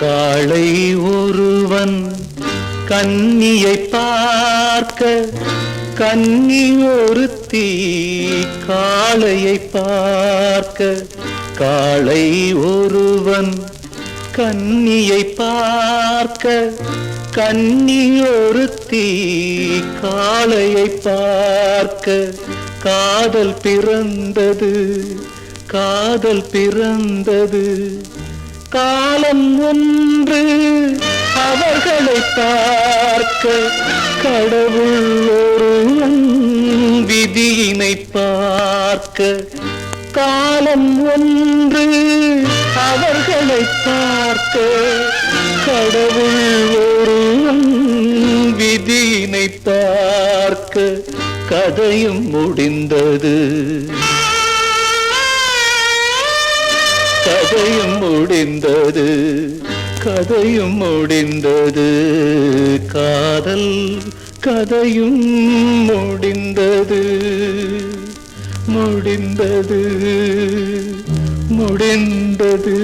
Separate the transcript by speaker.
Speaker 1: காளை ஒருவன் கன்னியை பார்க்க கன்னி ஒருத்தி காளையை பார்க்க. காளை ஒருவன் கன்னியை பார்க்க கன்னி ஒருத்தி காளையை பார்க்க. காதல் பிறந்தது காதல் பிறந்தது. காலம் ஒன்று அவர்களை பார்க்க கடவுள் ஒருவன் விதியினை பார்க்க. காலம் ஒன்று அவர்களை பார்க்க கடவுள் ஒருவன் விதியினை பார்க்க. கதையும் முடிந்தது. கதையும் முடிந்தது கதையும் முடிந்தது. காதல் கதையும் முடிந்தது முடிந்தது முடிந்தது.